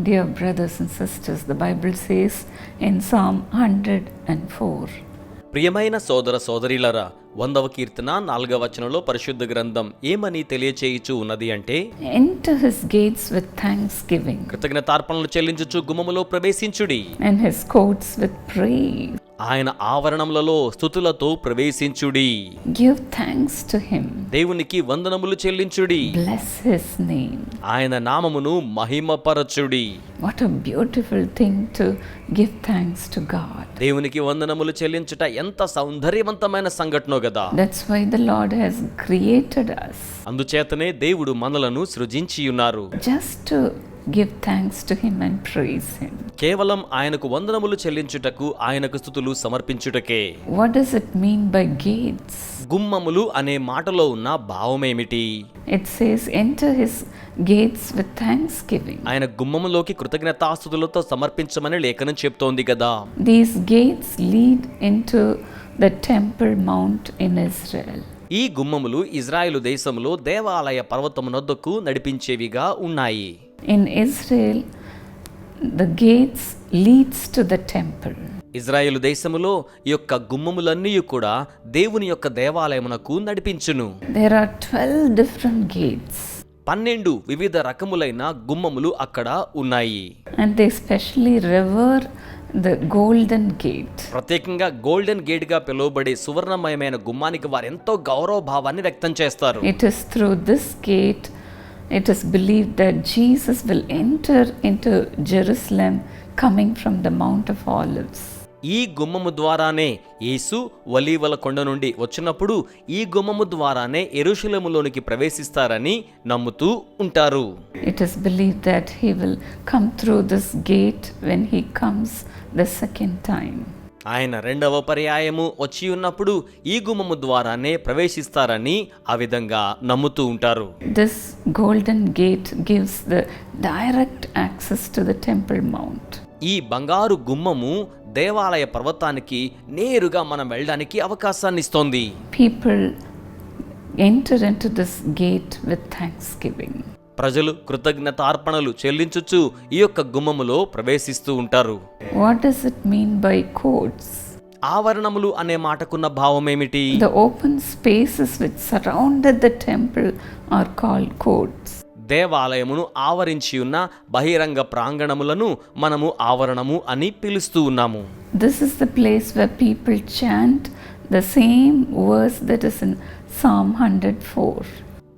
Dear brothers and sisters the Bible says in Psalm hundred and four ప్రియమైన సోదర సోదరిలరా వందవ కీర్తన నాలుగవ వచనంలో పరిశుద్ధ గ్రంథం ఏమని తెలియచేయుచు ఉన్నది అంటే enter his gates with thanksgiving కృతజ్ఞతార్పణలు చెల్లించుచు గుమములో ప్రవేశించుడి. And his courts with prayer ఆయన ఆవరణములలో స్థుతులతో ప్రవేశించుడి Give thanks to him. దేవునికి వందనములు చెల్లించుడి Bless his name. ఆయన నామమును మహిమపరచుడి What a beautiful thing to give thanks to God. దేవునికి వందనములు చెల్లించుట ఎంత సౌందర్యవంతమైన సంఘటనో గదా That's why the Lord has created us అందుచేతనే దేవుడు మనలను సృజించి ఉన్నారు just give thanks to him and praise him కేవలం ఆయనకు వందనములు చెల్లించుటకు ఆయనకు స్థుతులు సమర్పించుటకే. What does it mean by gates గుమ్మములు అనే మాటలో ఉన్న భావం ఏమిటి it says enter his gates with thanksgiving ఆయన గుమ్మములోకి కృతజ్ఞతాస్తుతులతో సమర్పించమని లేఖనం చెప్తోంది కదా these gates lead into the temple mount in Israel ఈ గుమ్మములు ఇజ్రాయెలు దేశంలో దేవాలయ పర్వతమునొద్దకు నడిపించేవిగా ఉన్నాయి. In Israel, the gates leads to the temple. Israel దేశములో ఈ యొక్క గుమ్మములన్నీ కూడా దేవుని యొక్క దేవాలయమునకు నడిపించును There are 12 different gates, పన్నెండు వివిధ రకములైన గుమ్మములు అక్కడ ఉన్నాయి and they specially revere the golden gate. ప్రత్యేకంగా గోల్డెన్ గేట్గా పిలువబడే సువర్ణమయమైన గుమ్మానికి వారు ఎంతో గౌరవ భావాన్ని వ్యక్తం చేస్తారు It is through this gate, it is believe that Jesus will enter into Jerusalem coming from the Mount of Olives ఈ గుమ్మము ద్వారానే యేసు వలీవల కొండ నుండి వచ్చినప్పుడు ఈ గుమ్మము ద్వారానే ఎరుషులములోనికి ప్రవేశిస్తారని నమ్ముతూ ఉంటారు. It is believe that he will come through this gate when he comes the second time ఆయన రెండవ పర్యాయము వచ్చి ఉన్నప్పుడు ఈ గుమ్మము ద్వారానే ప్రవేశిస్తారని ఆ విధంగా నమ్ముతూ ఉంటారు. This golden gate gives the direct access to the Temple Mount ఈ బంగారు గుమ్మము దేవాలయ పర్వతానికి నేరుగా మనం వెళ్ళడానికి అవకాశాన్ని ఇస్తోంది. People enter into this gate with thanksgiving ప్రజలు కృతజ్ఞత అర్పణలు చెల్లించుచు ఈ యొక్క గుమ్మములో ప్రవేశిస్తూ ఉంటారు. What does it mean by courts ఆవరణములు అనే మాటకున్న భావం ఏమిటి the open spaces which surrounded the temple are called courts దేవాలయమును ఆవరించి ఉన్న బహిరంగ ప్రాంగణములను మనము ఆవరణము అని పిలుస్తూ ఉన్నాము. This is the place where people chant the same verse that is in psalm hundred four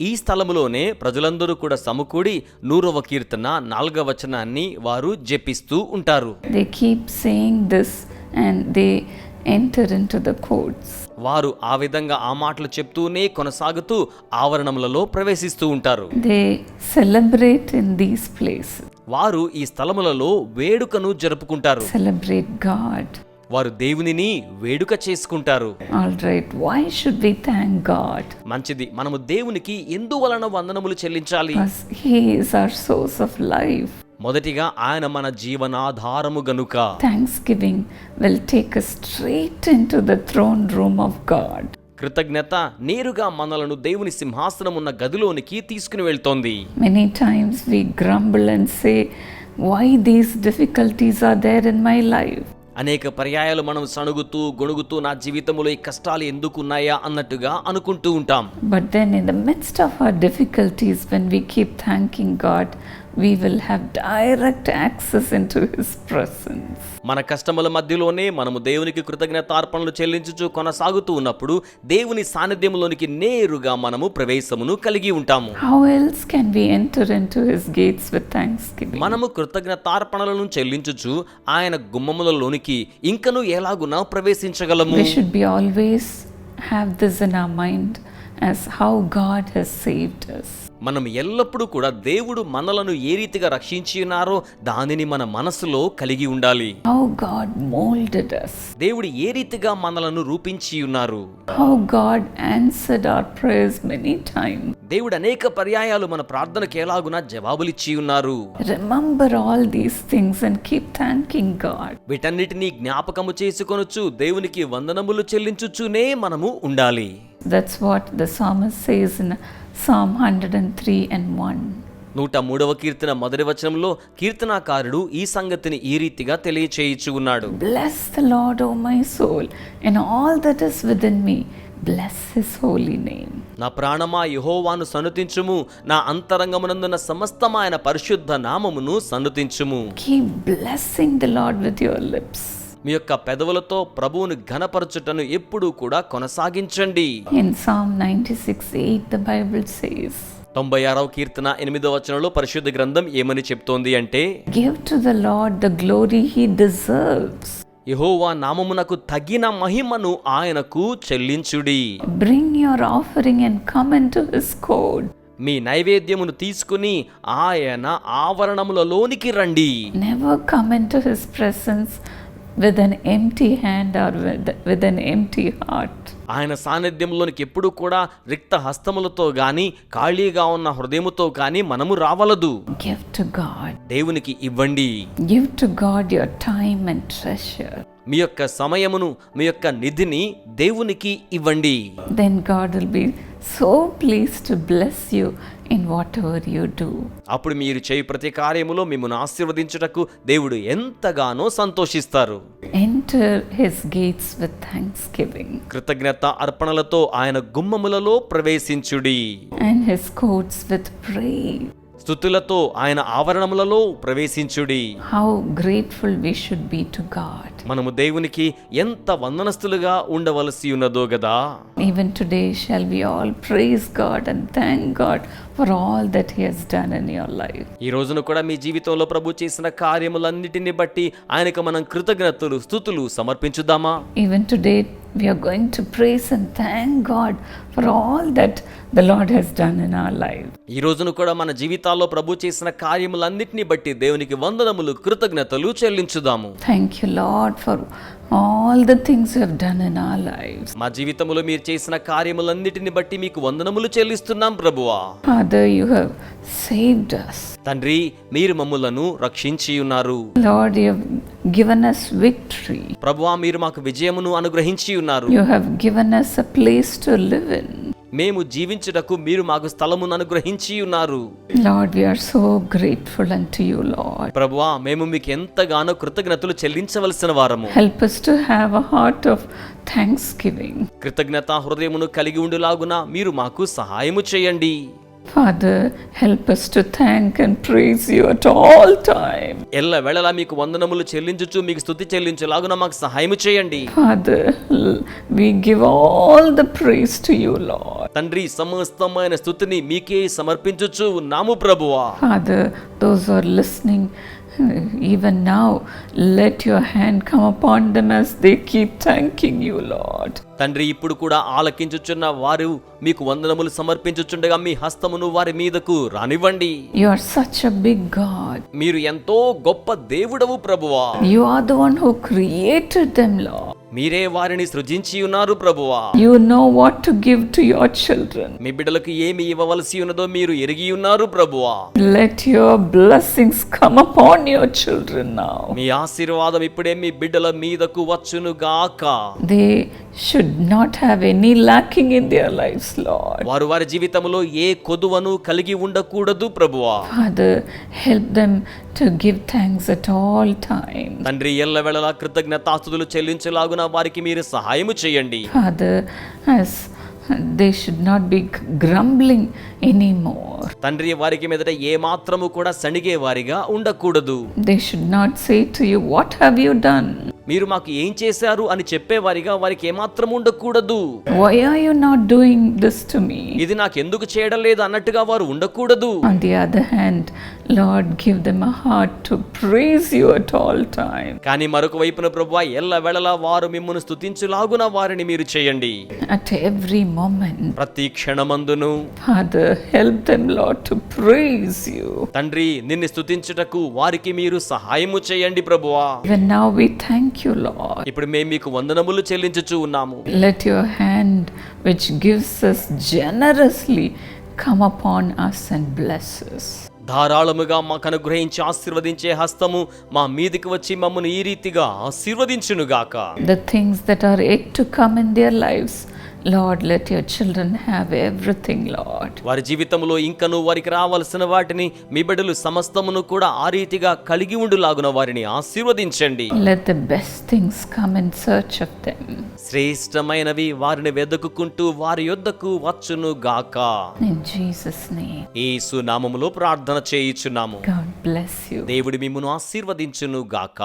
ఈ స్థలములోనే ప్రజలందరూ కూడా సమకూడి నూరవ కీర్తన నాలుగవ వచనాన్ని వారు జపిస్తూ ఉంటారు They keep saying this and they enter into the courts. వారు ఆ విధంగా ఆ మాటలు చెప్తూనే కొనసాగుతూ ఆవరణములలో ప్రవేశిస్తూ ఉంటారు They celebrate in these places, వారు ఈ స్థలములలో వేడుకను జరుపుకుంటారు celebrate God. వారు దేవునిని వేడుక చేసుకుంటారు. మంచిది. మనము దేవునికి ఎందువలన వందనములు చెల్లించాలి? మొదటిగా ఆయన మన జీవనాధారము గనుక. Thanksgiving will take straight into the throne room of God కృతజ్ఞత నేరుగా మనలను దేవుని సింహాసనం ఉన్న గదిలోనికి తీసుకుని వెళ్తోంది. Many times we grumble and say why these difficulties are there in my life అనేక పర్యాయాలు మనం సణుగుతూ గొణుగుతూ నా జీవితంలో ఈ కష్టాలు ఎందుకు ఉన్నాయా అన్నట్టుగా అనుకుంటూ ఉంటాం. But then in the midst of our difficulties when we keep thanking God we will have direct access into his presence మన కష్టముల మధ్యలోనే మనము దేవునికి కృతజ్ఞత కృతజ్ఞతార్పణలు చెల్లించుచు కొనసాగుతూ ఉన్నప్పుడు దేవుని సాన్నిధ్యంలోనికి నేరుగా మనము ప్రవేశమును కలిగి ఉంటాము. How else can we enter into his gates with thanks మనము కృతజ్ఞతార్పణలను చెల్లించుచు ఆయన గుమ్మములలోనికి ఇంకను ఎలాగునా ప్రవేశించగలము? We should be always have this in our mind as how God has saved us. మనం ఎల్లప్పుడూ కూడా దేవుడు మనలను ఏ రీతిగా రక్షించి ఉన్నారో దానిని మన మనసులో కలిగి ఉండాలి How God molded us. దేవుడు ఏ రీతిగా మనలను రూపించి ఉన్నారు How God answered our prayers many times. దేవుడు అనేక పర్యాయాలు మన ప్రార్థనకు ఎలాగునా జవాబులిచ్చి ఉన్నారు Remember all these things and keep thanking God. వీటన్నిటినీ జ్ఞాపకము చేసుకొనొచ్చు దేవునికి వందనములు చెల్లించుచునే మనము ఉండాలి That's what the psalmist says in psalm hundred and three and one నూట మూడవ కీర్తన మొదటి వచనంలో కీర్తనాకారుడు ఈ సంగతిని ఈ రీతిగా తెలియచేయించు ఉన్నాడు bless Lord O my soul in all that is with me bless his name నా ప్రాణమా యహోవాను సన్నతించుము నా అంతరంగమునందున సమస్తమైన పరిశుద్ధ నామమును సన్నతించుము keep blessing the Lord with your lips మీ యొక్క పెదవులతో ప్రభువును ఘనపరచుటను ఎప్పుడూ కూడా కొనసాగించండి In Psalm 96 8, the Bible says, తొంభై ఆరవ కీర్తన ఎనిమిదవ వచనంలో పరిశుద్ధ గ్రంథం ఏమని చెప్తోంది అంటే Give to the Lord the glory he deserves. యహోవా నామమునకు తగిన మహిమను ఆయనకు చెల్లించుడి Bring your offering and come into his court. మీ నైవేద్యమును తీసుకుని ఆయన ఆవరణములలోనికి రండి Never come into his presence with an hand or with an empty heart ఆయన సాన్నిధ్యంలోనికి ఎప్పుడూ కూడా రిక్త హస్తములతో గాని ఖాళీగా ఉన్న హృదయముతో గాని మనము రావలదు. గివ్ గాడ్ దేవునికి ఇవ్వండి. Give God your time and treasure మీ యొక్క సమయమును మీ యొక్క నిధిని దేవునికి ఇవ్వండి. Then God will be so pleased to bless you in whatever you do అప్పుడు మీరు చేయు ప్రతి కార్యములో మిమ్మల్ని ఆశీర్వదించుటకు దేవుడు ఎంతగానో సంతోషిస్తారు. Enter his gates with thanksgiving కృతజ్ఞత అర్పణలతో ఆయన గుమ్మములలో ప్రవేశించుడి. And his courts with praise స్తుతులతో ఆయన ఆవరణములలో ప్రవేశించుడి. How grateful we should be to God మనము దేవునికి ఎంత వందనస్తులుగా ఉండవలసి ఉన్నదో కదా even today shall we all praise God and thank God for all that He has done in your life. ఈ రోజున కూడా మీ జీవితంలో ప్రభు చేసిన కార్యములన్నిటిని బట్టి ఆయనకు మనం కృతజ్ఞతలు స్థుతులు సమర్పించుదామా Even today, we are going to praise and thank God for all that the Lord has done in our life. ఈ రోజున కూడా మన జీవితాల్లో ప్రభు చేసిన కార్యములన్నిటిని బట్టి దేవునికి వందనములు కృతజ్ఞతలు చెల్లించుదాము Thank you, Lord, for all the things have done in our life మా జీవితములో మీరు చేసిన కార్యములన్నిటిని బట్టి మీకు వందనములు చెల్లిస్తున్నాం ప్రభువా. Father you have saved us. తండ్రి మీరు మమ్ములను రక్షించి ఉన్నారు. లార్డ్ గివెన్ us విక్టరీ ప్రభువా మీరు మాకు విజయమును అనుగ్రహించి ఉన్నారు. You given us place to live మేము జీవించుటకు మీరు మాకు స్థలమును అనుగ్రహించి ఉన్నారు Lord, we are so grateful unto you, Lord. ప్రభువా మేము మీకు ఎంతగానో కృతజ్ఞతలు చెల్లించవలసిన వారము Help us to have a heart of thanksgiving. కృతజ్ఞత హృదయమును కలిగి ఉండులాగున మీరు మాకు సహాయము చేయండి Father, help us to thank and praise you at all time. ఎల్ల వేళలా మీకు వందనములు చెల్లించుచు మీకు స్థుతి చెల్లించులాగున మాకు సహాయము చేయండి Father, l- we give all the praise to you, Lord. తండ్రి సమస్తమైన స్థుతిని మీకే సమర్పించుచు ఉన్నాము ప్రభువా Father, those who are listening, even now, let your hand come upon them as they keep thanking you, Lord. తండ్రి ఇప్పుడు కూడా ఆలకించుచున్న వారు మీకు వందనములు సమర్పించుచుండగా మీ హస్తమును వారి మీదకు రానివ్వండి You are such a big God. మీరు ఎంతో గొప్ప దేవుడవు ప్రభువా You are the one who created them, Lord. మీరే వారిని సృజించి ఉన్నారు ప్రభువా. You know what to give to your children మీ బిడ్డలకు ఏమి ఇవ్వవలసి ఉన్నదో మీరు ఎరిగి ఉన్నారు ప్రభువా. Let your blessings come upon your children now మీ ఆశీర్వాదం ఇప్పుడే మీ బిడ్డల మీదకు వచ్చును గాక. They should not have any lacking in their lives Lord వారు వారి జీవితంలో ఏ కొదువను కలిగి ఉండకూడదు ప్రభువా. Father help them to give thanks at all time తండ్రి ఎల్లవేళలా కృతజ్ఞతాస్తుతులు చెల్లించలాగు ఉన్న వారికి మీరు సహాయము చేయండి. They should not be grumbling any more తండ్రి వారికి మీదట ఏ మాత్రము కూడా సణిగే వారిగా ఉండకూడదు. They should not say to you what have you done మీరు మాకు ఏం చేశారు అని చెప్పే వారిగా వారికి ఏమాత్రం ఉండకూడదు. Why are you not doing this మీ ఇది నాకు ఎందుకు చేయడం లేదు అన్నట్టుగా వారు ఉండకూడదు. On hand Lord give them a heart all time కానీ మరొక వైపున ప్రభువా ఎల్లవేళ వారు మిమ్మల్ని స్తుతించులాగున వారిని మీరు చేయండి. అట్ ఎవ్రీ మోమెంట్ ప్రతి క్షణమందును. Father help them Lord to you తండ్రి నిన్ను స్థుతించుటకు వారికి మీరు సహాయము చేయండి ప్రభువా. When now we you Lord ఇప్పుడు మేము మీకు వందనములు చెల్లించుచు ఉన్నాము. Let your hand which gives us generously come upon us and bless us. ధారాళముగా మాకు అనుగ్రహించి ఆశీర్వదించే హస్తము మా మీదకి వచ్చి మమ్మల్ని ఈ రీతిగా ఆశీర్వదించును గాక the things that are yet to come in their lives Lord, let your children have everything, Lord. వారి జీవితంలో ఇంకను వారికి రావాల్సిన వాటిని మీ బిడ్డలు సమస్తమును కూడా ఆ రీతిగా కలిగి ఉండులాగున వారిని ఆశీర్వదించండి Let the best things come in search of them. శ్రేష్టమైనవి వారిని వెదకుకుంటూ వారి యొద్దకు వచ్చును గాక Jesus' name, యేసు నామములో ప్రార్థన చేయుచున్నాము God bless you. దేవుడి మిమ్మును ఆశీర్వదించును గాక